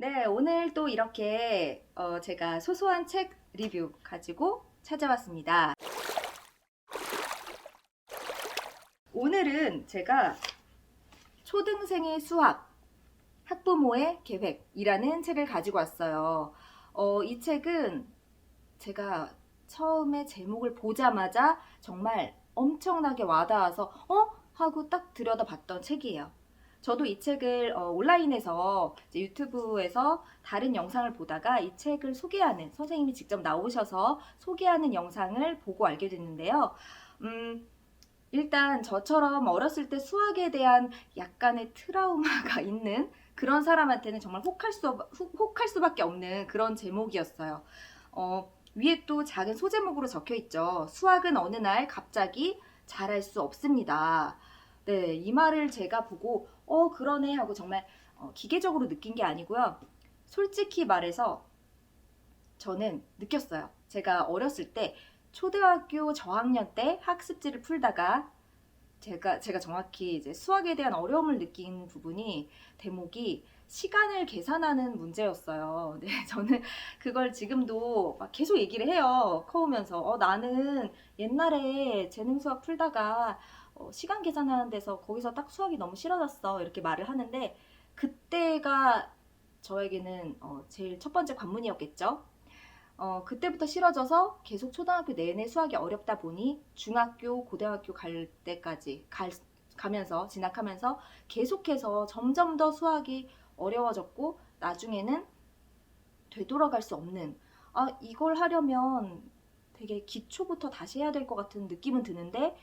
네, 오늘 또 이렇게 어, 제가 소소한 책 리뷰 가지고 찾아왔습니다. 오늘은 제가 초등생의 수학, 학부모의 계획이라는 책을 가지고 왔어요. 어, 이 책은 제가 처음에 제목을 보자마자 정말 엄청나게 와닿아서 어? 하고 딱 들여다봤던 책이에요. 저도 이 책을 어, 온라인에서 유튜브에서 다른 영상을 보다가 이 책을 소개하는 선생님이 직접 나오셔서 소개하는 영상을 보고 알게 됐는데요. 음, 일단 저처럼 어렸을 때 수학에 대한 약간의 트라우마가 있는 그런 사람한테는 정말 혹할 수 혹- 혹할 수밖에 없는 그런 제목이었어요. 어, 위에 또 작은 소제목으로 적혀 있죠. 수학은 어느 날 갑자기 잘할 수 없습니다. 네, 이 말을 제가 보고 어 그러네 하고 정말 어, 기계적으로 느낀 게 아니고요. 솔직히 말해서 저는 느꼈어요. 제가 어렸을 때 초등학교 저학년 때 학습지를 풀다가 제가 제가 정확히 이제 수학에 대한 어려움을 느낀 부분이 대목이 시간을 계산하는 문제였어요. 네, 저는 그걸 지금도 막 계속 얘기를 해요. 커오면서 어, 나는 옛날에 재능 수학 풀다가 어, 시간 계산하는 데서 거기서 딱 수학이 너무 싫어졌어 이렇게 말을 하는데 그때가 저에게는 어, 제일 첫 번째 관문이었겠죠. 어, 그때부터 싫어져서 계속 초등학교 내내 수학이 어렵다 보니 중학교, 고등학교 갈 때까지 갈, 가면서 진학하면서 계속해서 점점 더 수학이 어려워졌고 나중에는 되돌아갈 수 없는 아 이걸 하려면 되게 기초부터 다시 해야 될 것 같은 느낌은 드는데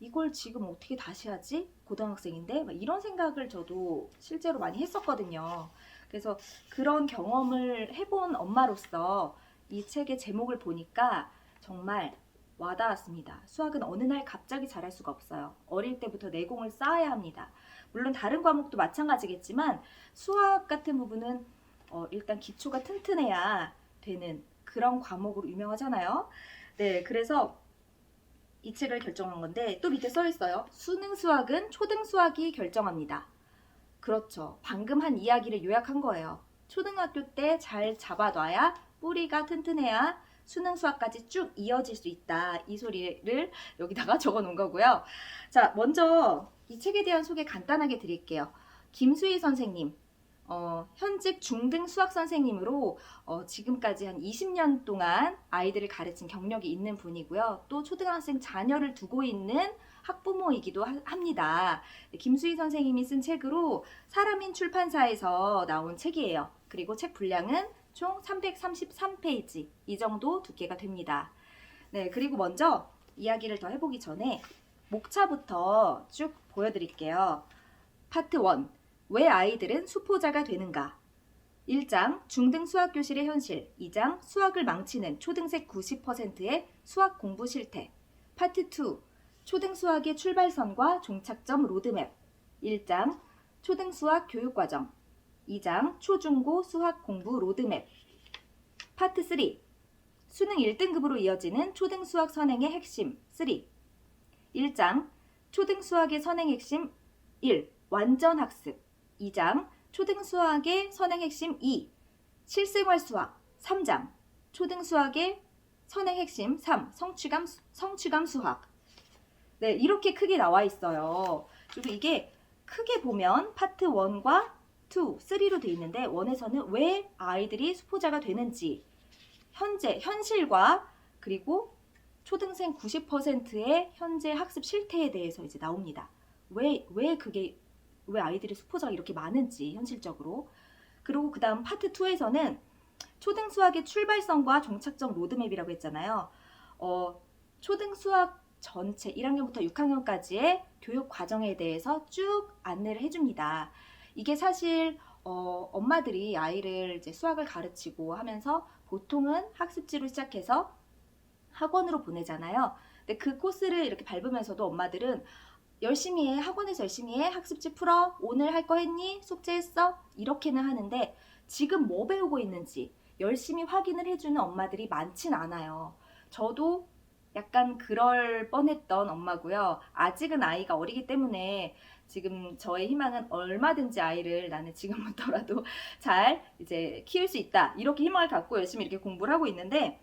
이걸 지금 어떻게 다시 하지? 고등학생인데 막 이런 생각을 저도 실제로 많이 했었거든요. 그래서 그런 경험을 해본 엄마로서 이 책의 제목을 보니까 정말 와닿았습니다. 수학은 어느 날 갑자기 잘할 수가 없어요. 어릴 때부터 내공을 쌓아야 합니다. 물론 다른 과목도 마찬가지겠지만 수학 같은 부분은 어, 일단 기초가 튼튼해야 되는 그런 과목으로 유명하잖아요. 네, 그래서 이 책을 결정한 건데 또 밑에 써 있어요. 수능 수학은 초등 수학이 결정합니다. 그렇죠. 방금 한 이야기를 요약한 거예요. 초등학교 때 잘 잡아놔야 뿌리가 튼튼해야 수능 수학까지 쭉 이어질 수 있다. 이 소리를 여기다가 적어 놓은 거고요. 자, 먼저 이 책에 대한 소개 간단하게 드릴게요. 김수희 선생님, 어, 현직 중등 수학 선생님으로 어, 지금까지 한 20년 동안 아이들을 가르친 경력이 있는 분이고요. 또 초등학생 자녀를 두고 있는 학부모이기도 하- 합니다. 네, 김수희 선생님이 쓴 책으로 사람인 출판사에서 나온 책이에요. 그리고 책 분량은 총 333페이지 이 정도 두께가 됩니다. 네, 그리고 먼저 이야기를 더 해보기 전에 목차부터 쭉 보여드릴게요. 파트 1. 왜 아이들은 수포자가 되는가? 1장 중등 수학 교실의 현실 2장 수학을 망치는 초등생 90%의 수학 공부 실태. 파트 2 초등 수학의 출발선과 종착점 로드맵. 1장 초등 수학 교육 과정. 2장 초중고 수학 공부 로드맵. 파트 3 수능 1등급으로 이어지는 초등 수학 선행의 핵심 3 1장 초등 수학의 선행 핵심 1 완전 학습 2장 초등 수학의 선행 핵심 2 실생활 수학 3장 초등 수학의 선행 핵심 3 성취감 수- 성취감 수학 네 이렇게 크게 나와 있어요 그리고 이게 크게 보면 파트 1과 2, 3로 돼 있는데 1에서는 왜 아이들이 수포자가 되는지 현재 현실과 그리고 초등생 90%의 현재 학습 실태에 대해서 이제 나옵니다. 왜 왜 그게 왜 아이들의 수포자가 이렇게 많은지 현실적으로 그리고 그 다음 파트 2에서는 초등 수학의 출발선과 종착점 로드맵이라고 했잖아요. 어, 초등 수학 전체 1학년부터 6학년까지의 교육 과정에 대해서 쭉 안내를 해줍니다. 이게 사실 어, 엄마들이 아이를 이제 수학을 가르치고 하면서 보통은 학습지로 시작해서 학원으로 보내잖아요. 근데 그 코스를 이렇게 밟으면서도 엄마들은 열심히 해, 학원에서 열심히 해, 학습지 풀어, 오늘 할 거 했니? 숙제했어? 이렇게는 하는데 지금 뭐 배우고 있는지 열심히 확인을 해주는 엄마들이 많진 않아요. 저도 약간 그럴 뻔했던 엄마고요. 아직은 아이가 어리기 때문에 지금 저의 희망은 얼마든지 아이를 나는 지금부터라도 잘 이제 키울 수 있다. 이렇게 희망을 갖고 열심히 이렇게 공부를 하고 있는데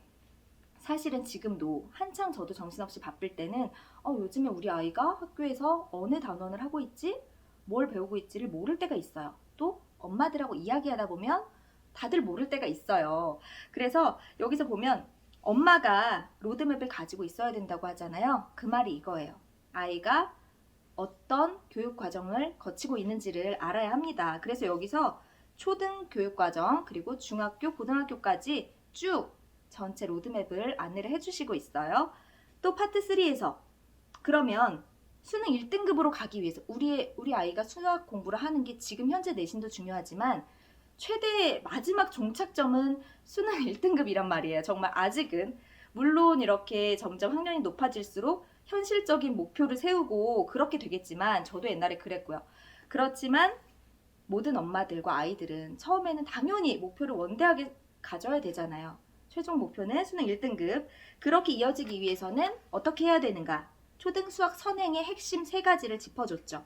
사실은 지금도 한창 저도 정신없이 바쁠 때는 어, 요즘에 우리 아이가 학교에서 어느 단원을 하고 있지? 뭘 배우고 있지를 모를 때가 있어요. 또 엄마들하고 이야기하다 보면 다들 모를 때가 있어요. 그래서 여기서 보면 엄마가 로드맵을 가지고 있어야 된다고 하잖아요. 그 말이 이거예요. 아이가 어떤 교육 과정을 거치고 있는지를 알아야 합니다. 그래서 여기서 초등 교육 과정 그리고 중학교, 고등학교까지 쭉 전체 로드맵을 안내를 해주시고 있어요. 또 파트 3에서 그러면 수능 1등급으로 가기 위해서 우리 우리 아이가 수학 공부를 하는 게 지금 현재 내신도 중요하지만 최대 마지막 종착점은 수능 1등급이란 말이에요. 정말 아직은 물론 이렇게 점점 학년이 높아질수록 현실적인 목표를 세우고 그렇게 되겠지만 저도 옛날에 그랬고요. 그렇지만 모든 엄마들과 아이들은 처음에는 당연히 목표를 원대하게 가져야 되잖아요. 최종 목표는 수능 1등급. 그렇게 이어지기 위해서는 어떻게 해야 되는가? 초등 수학 선행의 핵심 세 가지를 짚어줬죠.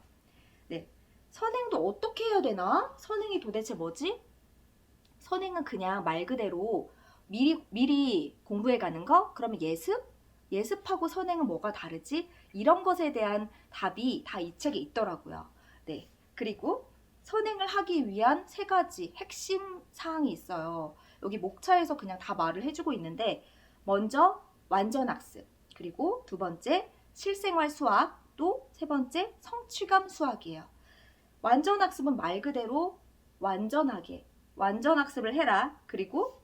네. 선행도 어떻게 해야 되나? 선행이 도대체 뭐지? 선행은 그냥 말 그대로 미리, 미리 공부해 가는 거? 그러면 예습? 예습하고 선행은 뭐가 다르지? 이런 것에 대한 답이 다 이 책에 있더라고요. 네. 그리고 선행을 하기 위한 세 가지 핵심 사항이 있어요. 여기 목차에서 그냥 다 말을 해주고 있는데, 먼저 완전 학습, 그리고 두 번째 실생활 수학, 또 세 번째 성취감 수학이에요. 완전 학습은 말 그대로 완전하게, 완전 학습을 해라. 그리고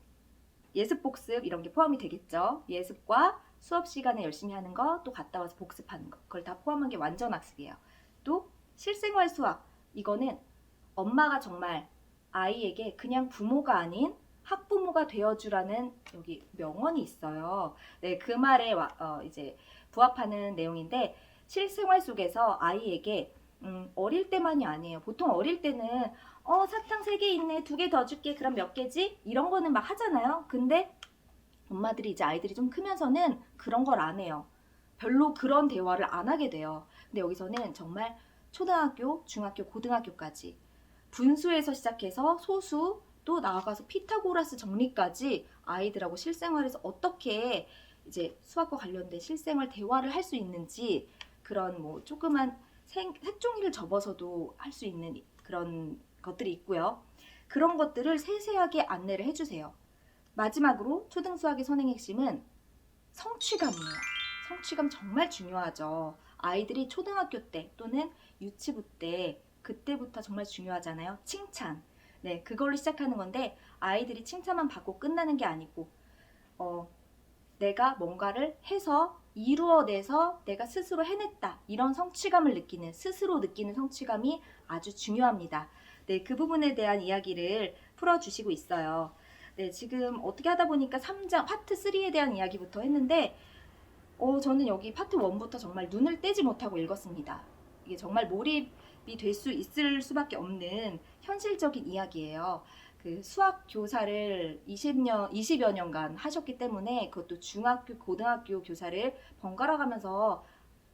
예습 복습 이런 게 포함이 되겠죠. 예습과 수업 시간에 열심히 하는 거, 또 갔다 와서 복습하는 거. 그걸 다 포함한 게 완전 학습이에요. 또 실생활 수학. 이거는 엄마가 정말 아이에게 그냥 부모가 아닌 학부모가 되어주라는 여기 명언이 있어요. 네, 그 말에 와- 어, 이제 부합하는 내용인데 실생활 속에서 아이에게 음, 어릴 때만이 아니에요. 보통 어릴 때는 어 사탕 세 개 있네 두 개 더 줄게 그럼 몇 개지 이런 거는 막 하잖아요. 근데 엄마들이 이제 아이들이 좀 크면서는 그런 걸 안 해요. 별로 그런 대화를 안 하게 돼요. 근데 여기서는 정말 초등학교, 중학교, 고등학교까지 분수에서 시작해서 소수 또 나아가서 피타고라스 정리까지 아이들하고 실생활에서 어떻게 이제 수학과 관련된 실생활 대화를 할 수 있는지 그런 뭐 조그만 생, 색종이를 접어서도 할 수 있는 그런 것들이 있고요. 그런 것들을 세세하게 안내를 해주세요. 마지막으로 초등 수학의 선행 핵심은 성취감이에요. 성취감 정말 중요하죠. 아이들이 초등학교 때 또는 유치부 때 그때부터 정말 중요하잖아요. 칭찬. 네, 그걸로 시작하는 건데 아이들이 칭찬만 받고 끝나는 게 아니고 어, 내가 뭔가를 해서 이루어내서 내가 스스로 해냈다. 이런 성취감을 느끼는, 스스로 느끼는 성취감이 아주 중요합니다. 네, 그 부분에 대한 이야기를 풀어주시고 있어요. 네, 지금 어떻게 하다 보니까 3장, 파트 3에 대한 이야기부터 했는데, 어, 저는 여기 파트 1부터 정말 눈을 떼지 못하고 읽었습니다. 이게 정말 몰입이 될 수 있을 수밖에 없는 현실적인 이야기예요. 그 수학 교사를 20년, 20여 년간 하셨기 때문에 그것도 중학교, 고등학교 교사를 번갈아 가면서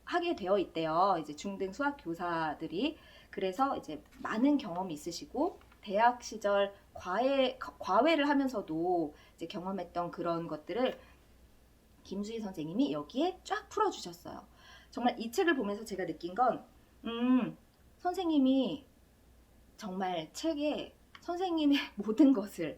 하게 되어 있대요. 이제 중등 수학 교사들이. 그래서 이제 많은 경험이 있으시고 대학 시절 과외, 과외를 하면서도 이제 경험했던 그런 것들을 김수희 선생님이 여기에 쫙 풀어 주셨어요. 정말 이 책을 보면서 제가 느낀 건, 음, 선생님이 정말 책에 선생님의 모든 것을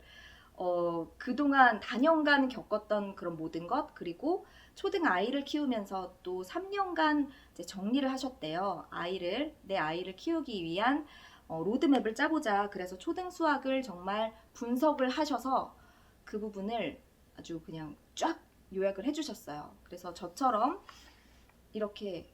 어, 그동안 단연간 겪었던 그런 모든 것 그리고 초등 아이를 키우면서 또 3년간 이제 정리를 하셨대요. 아이를 내 아이를 키우기 위한 어, 로드맵을 짜보자. 그래서 초등 수학을 정말 분석을 하셔서 그 부분을 아주 그냥 쫙 요약을 해주셨어요. 그래서 저처럼 이렇게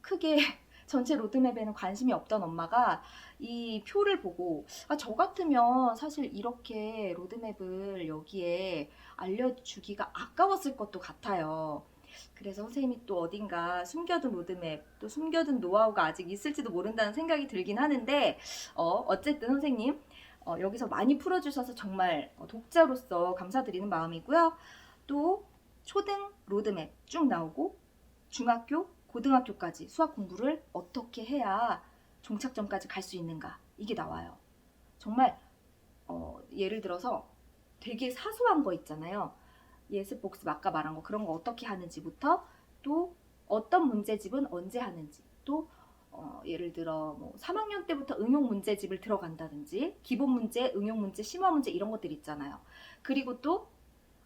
크게 전체 로드맵에는 관심이 없던 엄마가 이 표를 보고 아, 저 같으면 사실 이렇게 로드맵을 여기에 알려주기가 아까웠을 것도 같아요. 그래서 선생님이 또 어딘가 숨겨둔 로드맵, 또 숨겨둔 노하우가 아직 있을지도 모른다는 생각이 들긴 하는데, 어, 어쨌든 선생님, 어, 여기서 많이 풀어주셔서 정말 어, 독자로서 감사드리는 마음이고요. 또 초등 로드맵 쭉 나오고 중학교, 고등학교까지 수학 공부를 어떻게 해야 종착점까지 갈 수 있는가 이게 나와요. 정말 어, 예를 들어서 되게 사소한 거 있잖아요. 예습 복습 아까 말한 거 그런 거 어떻게 하는지부터 또 어떤 문제집은 언제 하는지 또 어, 예를 들어 뭐 3학년 때부터 응용 문제집을 들어간다든지 기본 문제, 응용 문제, 심화 문제 이런 것들 있잖아요. 그리고 또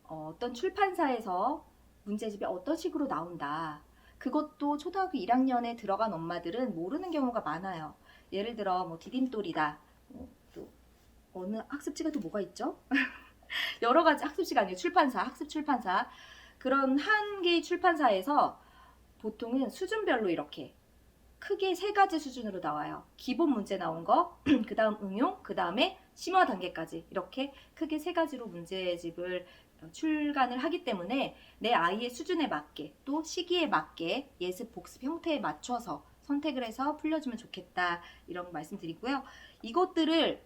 어, 어떤 출판사에서 문제집이 어떤 식으로 나온다. 그것도 초등학교 1학년에 들어간 엄마들은 모르는 경우가 많아요. 예를 들어 뭐 디딤돌이다. 뭐, 또 어느 학습지가 또 뭐가 있죠? 여러 가지 학습지가 아니에요. 출판사, 학습 출판사. 그런 한 개의 출판사에서 보통은 수준별로 이렇게 크게 세 가지 수준으로 나와요. 기본 문제 나온 거, 그 다음 응용, 그 다음에 심화 단계까지 이렇게 크게 세 가지로 문제집을 어, 출간을 하기 때문에 내 아이의 수준에 맞게 또 시기에 맞게 예습 복습 형태에 맞춰서 선택을 해서 풀려주면 좋겠다 이런 말씀 드리고요. 이것들을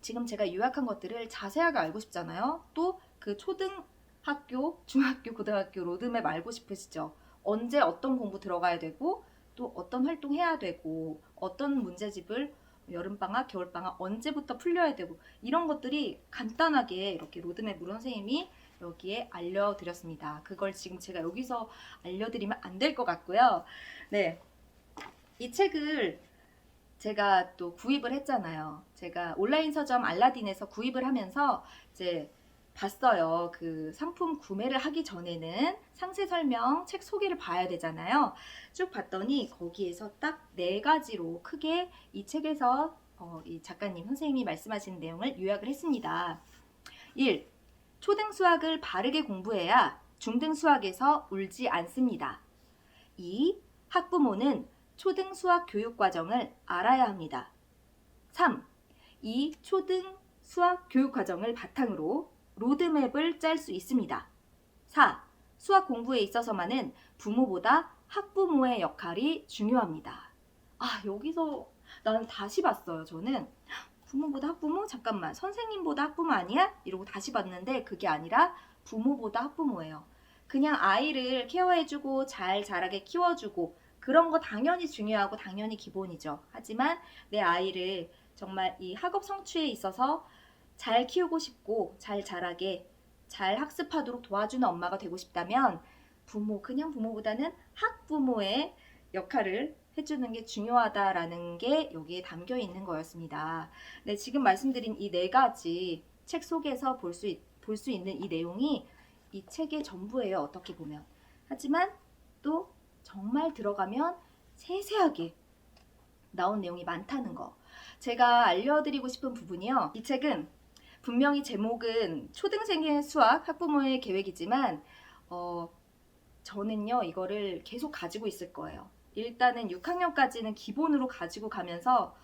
지금 제가 요약한 것들을 자세하게 알고 싶잖아요. 또 그 초등학교, 중학교, 고등학교 로드맵 알고 싶으시죠? 언제 어떤 공부 들어가야 되고 또 어떤 활동 해야 되고 어떤 문제집을 여름방학, 겨울방학 언제부터 풀려야 되고 이런 것들이 간단하게 이렇게 로드맵 무론 선생님이 여기에 알려드렸습니다. 그걸 지금 제가 여기서 알려드리면 안 될 것 같고요. 네. 이 책을 제가 또 구입을 했잖아요. 제가 온라인 서점 알라딘에서 구입을 하면서 이제 봤어요. 그 상품 구매를 하기 전에는 상세 설명, 책 소개를 봐야 되잖아요. 쭉 봤더니 거기에서 딱 네 가지로 크게 이 책에서 어, 이 작가님, 선생님이 말씀하신 내용을 요약을 했습니다. 1. 초등 수학을 바르게 공부해야 중등 수학에서 울지 않습니다. 2. 학부모는 초등 수학 교육 과정을 알아야 합니다. 3. 이 초등 수학 교육 과정을 바탕으로 로드맵을 짤 수 있습니다. 4. 수학 공부에 있어서만은 부모보다 학부모의 역할이 중요합니다. 아, 여기서 나는 다시 봤어요. 저는 부모보다 학부모? 잠깐만. 선생님보다 학부모 아니야? 이러고 다시 봤는데 그게 아니라 부모보다 학부모예요. 그냥 아이를 케어해주고 잘 자라게 키워주고 그런 거 당연히 중요하고 당연히 기본이죠. 하지만 내 아이를 정말 이 학업 성취에 있어서 잘 키우고 싶고 잘 자라게 잘 학습하도록 도와주는 엄마가 되고 싶다면 부모 그냥 부모보다는 학부모의 역할을 해주는 게 중요하다라는 게 여기에 담겨 있는 거였습니다. 네, 지금 말씀드린 이 네 가지 책 속에서 볼 수 볼 수 있는 이 내용이 이 책의 전부예요. 어떻게 보면. 하지만 또 정말 들어가면 세세하게 나온 내용이 많다는 거. 제가 알려드리고 싶은 부분이요. 이 책은 분명히 제목은 초등생의 수학 학부모의 계획이지만 어, 저는요 이거를 계속 가지고 있을 거예요. 일단은 6학년까지는 기본으로 가지고 가면서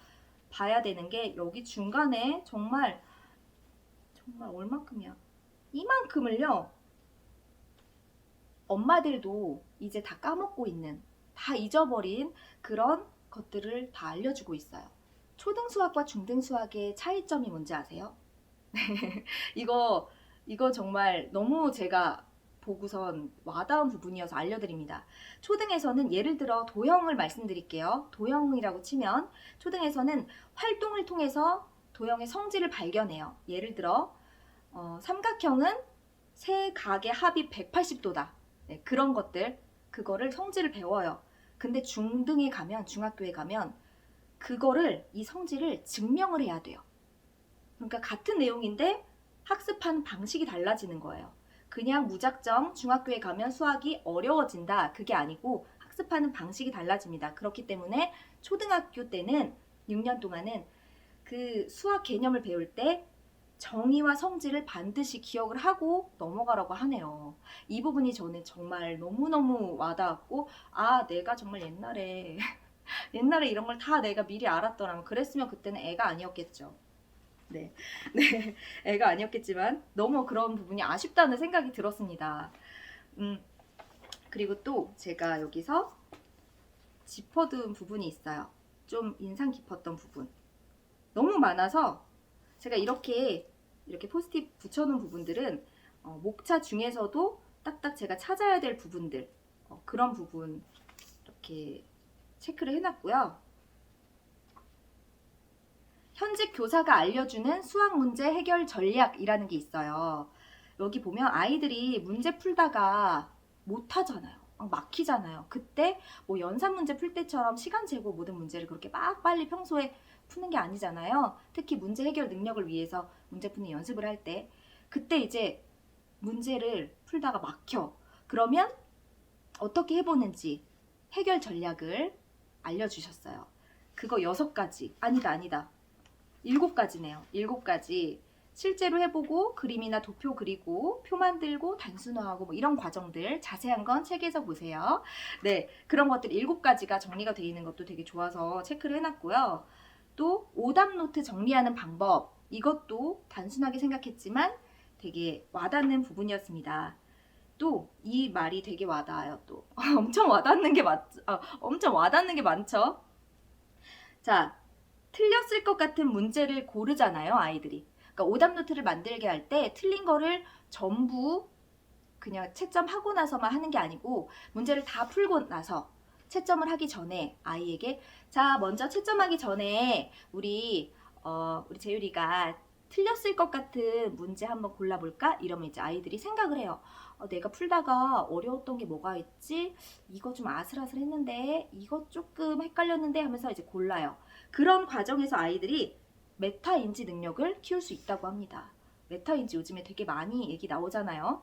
봐야 되는 게 여기 중간에 정말 정말 얼마큼이야? 이만큼을요. 엄마들도 이제 다 까먹고 있는, 다 잊어버린 그런 것들을 다 알려주고 있어요. 초등 수학과 중등 수학의 차이점이 뭔지 아세요? 이거 이거 정말 너무 제가 보고선 와닿은 부분이어서 알려드립니다. 초등에서는 예를 들어 도형을 말씀드릴게요. 도형이라고 치면 초등에서는 활동을 통해서 도형의 성질을 발견해요. 예를 들어 어, 삼각형은 세 각의 합이 180도다. 네, 그런 것들 그거를 성질을 배워요. 근데 중등에 가면 중학교에 가면 그거를 이 성질을 증명을 해야 돼요. 그러니까 같은 내용인데 학습하는 방식이 달라지는 거예요. 그냥 무작정 중학교에 가면 수학이 어려워진다. 그게 아니고 학습하는 방식이 달라집니다. 그렇기 때문에 초등학교 때는 6년 동안은 그 수학 개념을 배울 때 정의와 성질을 반드시 기억을 하고 넘어가라고 하네요. 이 부분이 저는 정말 너무너무 와닿았고, 아, 내가 정말 옛날에, 옛날에 이런 걸 다 내가 미리 알았더라면 그랬으면 그때는 애가 아니었겠죠. 네. 네. 애가 아니었겠지만 너무 그런 부분이 아쉽다는 생각이 들었습니다. 음. 그리고 또 제가 여기서 짚어둔 부분이 있어요. 좀 인상 깊었던 부분. 너무 많아서 제가 이렇게 이렇게 포스트잇 붙여놓은 부분들은 어, 목차 중에서도 딱딱 제가 찾아야 될 부분들 어, 그런 부분 이렇게 체크를 해놨고요. 현직 교사가 알려주는 수학 문제 해결 전략이라는 게 있어요. 여기 보면 아이들이 문제 풀다가 못 하잖아요. 막 막히잖아요. 그때 뭐 연산 문제 풀 때처럼 시간 재고 모든 문제를 그렇게 막 빨리 평소에 푸는 게 아니잖아요. 특히 문제 해결 능력을 위해서 문제 푸는 연습을 할 때 그때 이제 문제를 풀다가 막혀. 그러면 어떻게 해보는지 해결 전략을 알려주셨어요. 그거 여섯 가지. 아니다, 아니다. 일곱 가지네요. 일곱 가지. 실제로 해보고 그림이나 도표 그리고 표 만들고 단순화하고 뭐 이런 과정들 자세한 건 책에서 보세요. 네, 그런 것들 일곱 가지가 정리가 되어 있는 것도 되게 좋아서 체크를 해놨고요. 또 오답 노트 정리하는 방법 이것도 단순하게 생각했지만 되게 와닿는 부분이었습니다. 또 이 말이 되게 와닿아요. 또 엄청 와닿는 게 맞, 아, 엄청 와닿는 게 많죠. 자, 틀렸을 것 같은 문제를 고르잖아요, 아이들이. 그러니까 오답 노트를 만들게 할 때 틀린 거를 전부 그냥 채점하고 나서만 하는 게 아니고 문제를 다 풀고 나서 채점을 하기 전에 아이에게 자 먼저 채점하기 전에 우리 어, 우리 재율이가 틀렸을 것 같은 문제 한번 골라볼까? 이러면 이제 아이들이 생각을 해요. 어, 내가 풀다가 어려웠던 게 뭐가 있지? 이거 좀 아슬아슬했는데 이거 조금 헷갈렸는데 하면서 이제 골라요. 그런 과정에서 아이들이 메타 인지 능력을 키울 수 있다고 합니다. 메타 인지 요즘에 되게 많이 얘기 나오잖아요.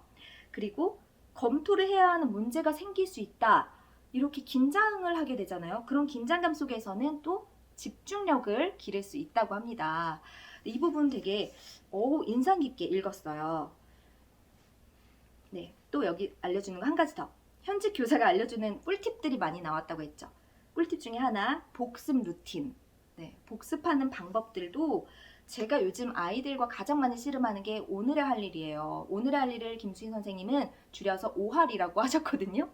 그리고 검토를 해야 하는 문제가 생길 수 있다. 이렇게 긴장을 하게 되잖아요. 그런 긴장감 속에서는 또 집중력을 기를 수 있다고 합니다. 이 부분 되게 오, 인상 깊게 읽었어요. 네, 또 여기 알려주는 거 한 가지 더. 현직 교사가 알려주는 꿀팁들이 많이 나왔다고 했죠. 꿀팁 중에 하나, 복습 루틴. 네, 복습하는 방법들도 제가 요즘 아이들과 가장 많이 씨름하는 게 오늘의 할 일이에요. 오늘의 할 일을 김수인 선생님은 줄여서 5할이라고 하셨거든요.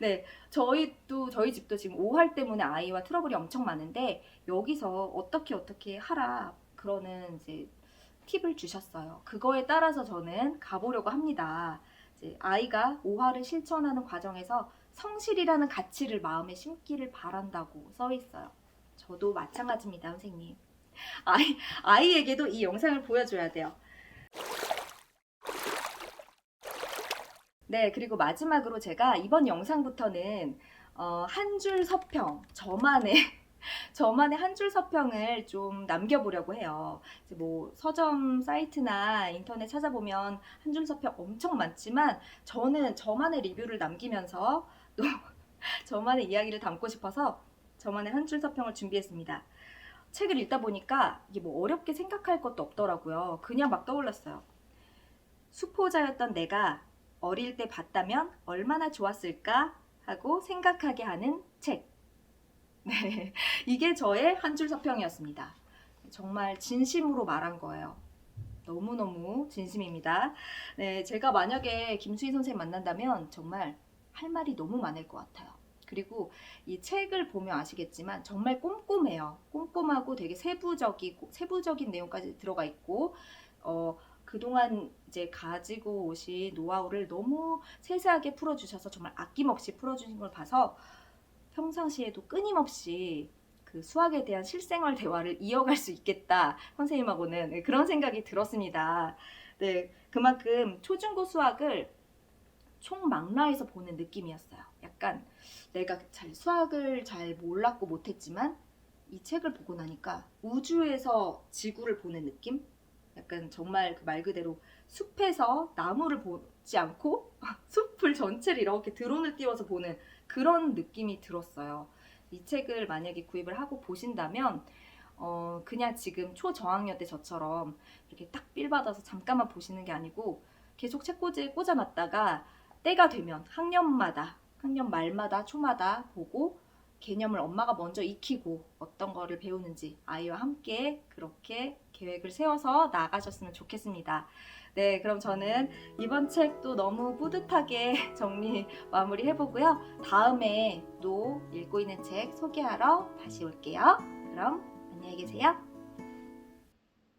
네, 저희도 저희 집도 지금 5할 때문에 아이와 트러블이 엄청 많은데 여기서 어떻게 어떻게 하라 그러는 이제 팁을 주셨어요. 그거에 따라서 저는 가보려고 합니다. 이제 아이가 5할을 실천하는 과정에서 성실이라는 가치를 마음에 심기를 바란다고 써 있어요. 저도 마찬가지입니다, 선생님. 아이, 아이에게도 이 영상을 보여줘야 돼요. 네, 그리고 마지막으로 제가 이번 영상부터는 어, 한 줄 서평, 저만의 저만의 한 줄 서평을 좀 남겨보려고 해요. 뭐 서점 사이트나 인터넷 찾아보면 한 줄 서평 엄청 많지만 저는 저만의 리뷰를 남기면서 또 저만의 이야기를 담고 싶어서 저만의 한 줄 서평을 준비했습니다. 책을 읽다 보니까 이게 뭐 어렵게 생각할 것도 없더라고요. 그냥 막 떠올랐어요. 수포자였던 내가 어릴 때 봤다면 얼마나 좋았을까 하고 생각하게 하는 책. 네, 이게 저의 한 줄 서평이었습니다. 정말 진심으로 말한 거예요. 너무너무 진심입니다. 네, 제가 만약에 김수희 선생님 만난다면 정말 할 말이 너무 많을 것 같아요. 그리고 이 책을 보면 아시겠지만 정말 꼼꼼해요. 꼼꼼하고 되게 세부적이고 세부적인 내용까지 들어가 있고 어 그동안 이제 가지고 오신 노하우를 너무 세세하게 풀어주셔서 정말 아낌없이 풀어주신 걸 봐서 평상시에도 끊임없이 그 수학에 대한 실생활 대화를 이어갈 수 있겠다 선생님하고는 네, 그런 생각이 들었습니다. 네, 그만큼 초중고 수학을 총망라해서 보는 느낌이었어요. 약간 내가 잘 수학을 잘 몰랐고 못했지만 이 책을 보고 나니까 우주에서 지구를 보는 느낌? 약간 정말 그 말 그대로 숲에서 나무를 보지 않고 숲을 전체를 이렇게 드론을 띄워서 보는 그런 느낌이 들었어요. 이 책을 만약에 구입을 하고 보신다면 어 그냥 지금 초저학년 때 저처럼 이렇게 딱 빌 받아서 잠깐만 보시는 게 아니고 계속 책꽂이에 꽂아놨다가 때가 되면 학년마다 학년 말마다 초마다 보고 개념을 엄마가 먼저 익히고 어떤 거를 배우는지 아이와 함께 그렇게 계획을 세워서 나가셨으면 좋겠습니다. 네, 그럼 저는 이번 책도 너무 뿌듯하게 정리 마무리 해보고요. 다음에 또 읽고 있는 책 소개하러 다시 올게요. 그럼 안녕히 계세요.